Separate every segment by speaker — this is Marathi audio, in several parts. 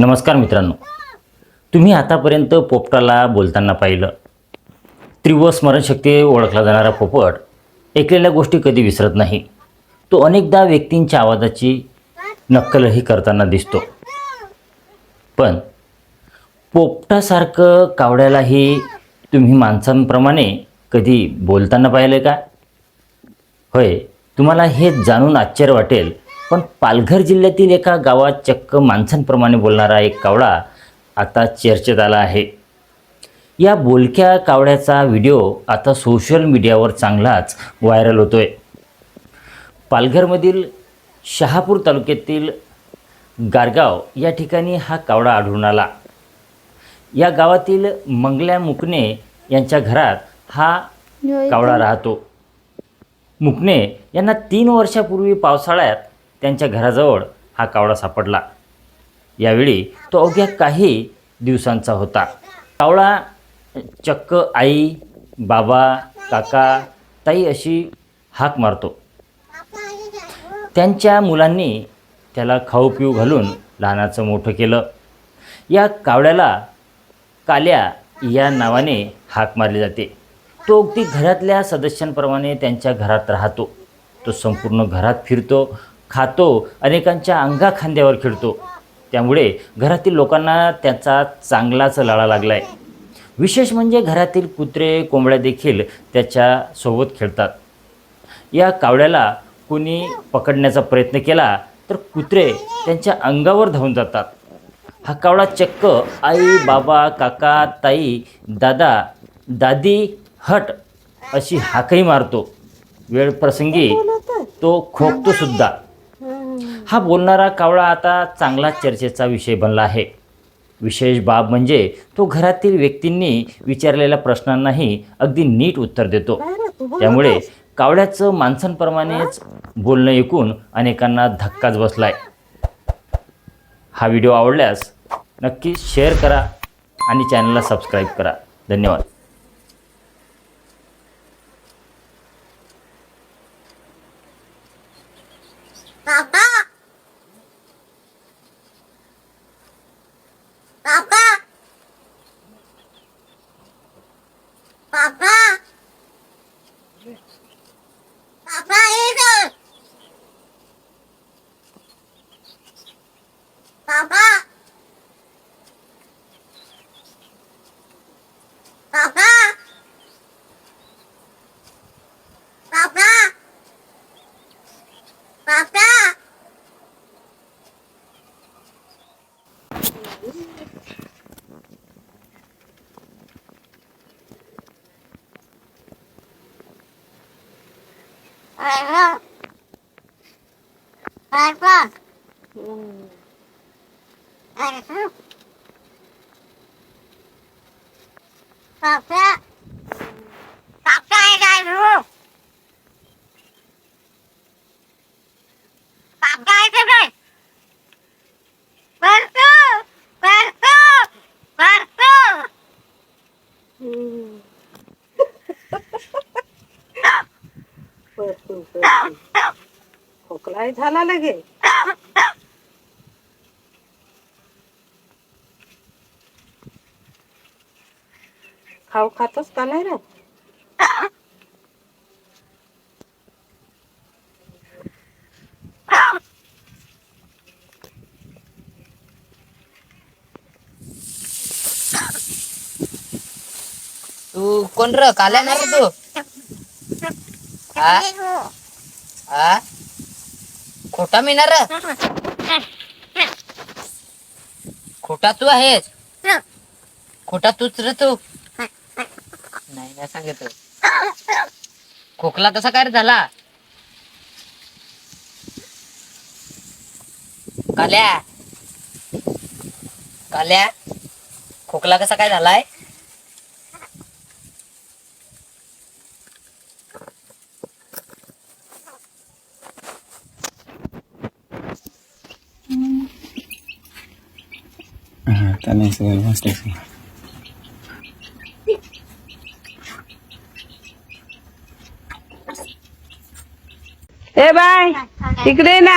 Speaker 1: नमस्कार मित्रांनो. तुम्ही आतापर्यंत पोपटाला बोलताना पाहिलं. तीव्र स्मरणशक्ती ओळखला जाणारा पोपट ऐकलेल्या गोष्टी कधी विसरत नाही. तो अनेकदा व्यक्तींच्या आवाजाची नक्कलही करताना दिसतो. पण पोपटासारखं कावड्यालाही तुम्ही माणसांप्रमाणे कधी बोलताना पाहिलं का? होय तुम्हाला हे जाणून आश्चर्य वाटेल पण पालघर जिल्ह्यातील एका गावात चक्क माणसांप्रमाणे बोलणारा एक कावळा आता चर्चेत आला आहे. या बोलक्या कावड्याचा व्हिडिओ आता सोशल मीडियावर चांगलाच व्हायरल होतोय. पालघरमधील शहापूर तालुक्यातील गारगाव या ठिकाणी हा कावडा आढळून आला. या गावातील मंगल्या मुकणे यांच्या घरात हा कावळा राहतो. मुकणे यांना तीन वर्षापूर्वी पावसाळ्यात त्यांच्या घराजवळ हा कावळा सापडला. यावेळी तो अवघ्या काही दिवसांचा होता. कावळा चक्क आई बाबा काका ताई अशी हाक मारतो. त्यांच्या मुलांनी त्याला खाऊ पिऊ घालून लहानाचं मोठं केलं. या कावड्याला काल्या या नावाने हाक मारली जाते. तो अगदी घरातल्या सदस्यांप्रमाणे त्यांच्या घरात राहतो. तो संपूर्ण घरात फिरतो. खातो अनेकांच्या अंगा खांद्यावर खेळतो. त्यामुळे घरातील लोकांना त्याचा चांगलाच लळा लागला आहे विशेष म्हणजे घरातील कुत्रे कोंबड्या देखील त्याच्यासोबत खेळतात. या कावड्याला कोणी पकडण्याचा प्रयत्न केला तर कुत्रे त्यांच्या अंगावर धावून जातात. हा कावळा चक्क आई बाबा काका ताई दादा दादी हट अशी हाकही मारतो. वेळ प्रसंगी तो खोकतो सुद्धा. हा बोलणारा कावळा आता चांगला चर्चेचा विषय बनला आहे. विशेष बाब म्हणजे तो घरातील व्यक्तींनी विचारलेल्या प्रश्नांनाही अगदी नीट उत्तर देतो. त्यामुळे कावळ्याचं माणसांप्रमाणेच बोलणं ऐकून अनेकांना धक्काच बसलाय. हा व्हिडिओ आवडल्यास नक्की शेअर करा आणि चॅनलला सबस्क्राईब करा. धन्यवाद.
Speaker 2: Papá! Papá! Papá! Papá! Papá! Ayva. Ayva. Ayva. Ayva.
Speaker 3: परतू परतू खोकलाही झाला लगे खाऊ खातोस का नाही रे
Speaker 4: तू कोण र? काल्या ना रे तू? हा? हा? खोटा मिळणार खोटा तू आहेस? खोटा तूच रे तू. नाही नाही सांगितलं. खोकला कसा काय रे झाला? काल्या? काल्या? खोकला कसा काय झालाय?
Speaker 5: त्याने सगळं बसले
Speaker 3: ए बाय इकडे ये ना.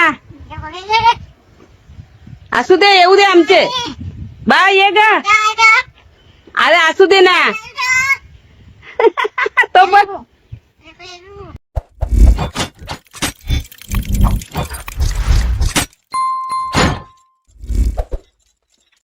Speaker 3: असू दे येऊ दे आमचे. बा ये ग. अरे असू दे ना.